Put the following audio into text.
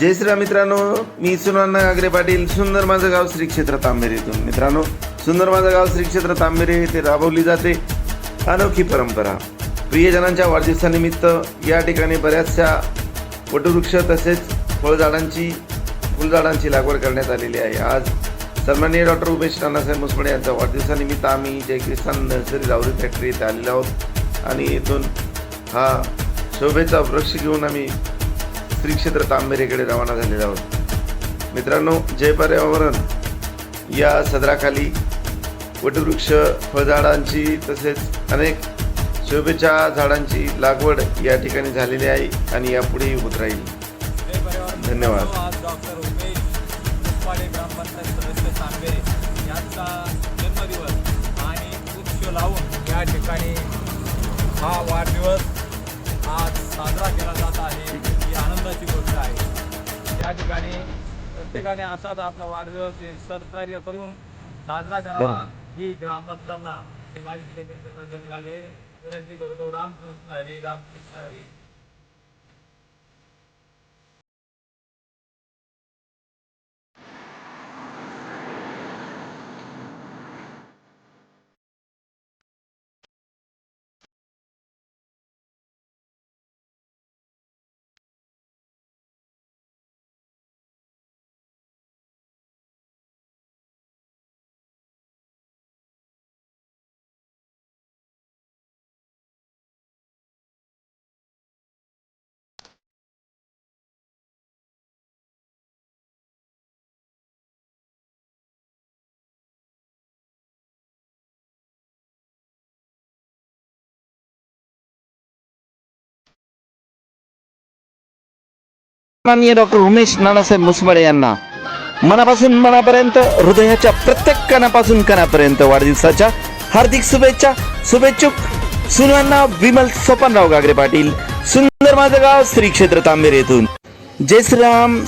जय श्रीराम मित्रांनो मी सुनाना गागरे पाटील सुंदर माझं गाव श्री क्षेत्र तांबेरे इथून. मित्रांनो सुंदर माझं गाव श्री क्षेत्र तांबेरे येथे राबवली जाते. अनोखी परंपरा. प्रियजनांच्या वाढदिवसानिमित्त या ठिकाणी बऱ्याचशा वटवृक्ष तसेच फळझाडांची फुलझाडांची लागवड करण्यात आलेली आहे. आज सन्माननीय डॉक्टर उमेश नानासाहेब मुसमडे यांच्या वाढदिवसानिमित्त आम्ही जयक्रिस्तान नर्सरी रावरी फॅक्टरी येथे आलेलो आहोत. आणि इथून हा शोभेचा वृक्ष घेऊन आम्ही श्री क्षेत्र तांबेरेकडे रवाना झालेलो आहोत. मित्रांनो जय पर्यावरण. या सदराखाली वटवृक्ष फळझाडांची तसेच अनेक शोभेच्या झाडांची लागवड या ठिकाणी झालेली आहे आणि यापुढेही होत राहील. धन्यवाद. आज डॉक्टर उमेश मुसपाडे ग्रामपंचायत सदस्य सांबेरे यांचा जन्मदिवस आणि वृक्ष लावून या ठिकाणी हा वाढदिवस आज साजरा केला जात आहे. ही आनंदाची गोष्ट आहे. त्या ठिकाणी प्रत्येकाने असाच आपला वाढदिवस सहकार्य करून साजरा करावा. ही ग्रामस्थांना विनंती करतो रामकृष्ण हरी रामकृष्ण हरी. माननीय डॉक्टर उमेश नानासाहेब मुसमडे यांना मनापासून मनापर्यंत हृदयाच्या प्रत्येक कणापासून कणापर्यंत वाढदिवसाच्या हार्दिक शुभेच्छा. शुभेच्छुक सुनांना विमल सोपानराव गागरे पाटील. सुंदर माझं गाव श्री क्षेत्र तांबेर येथून. जय श्रीराम.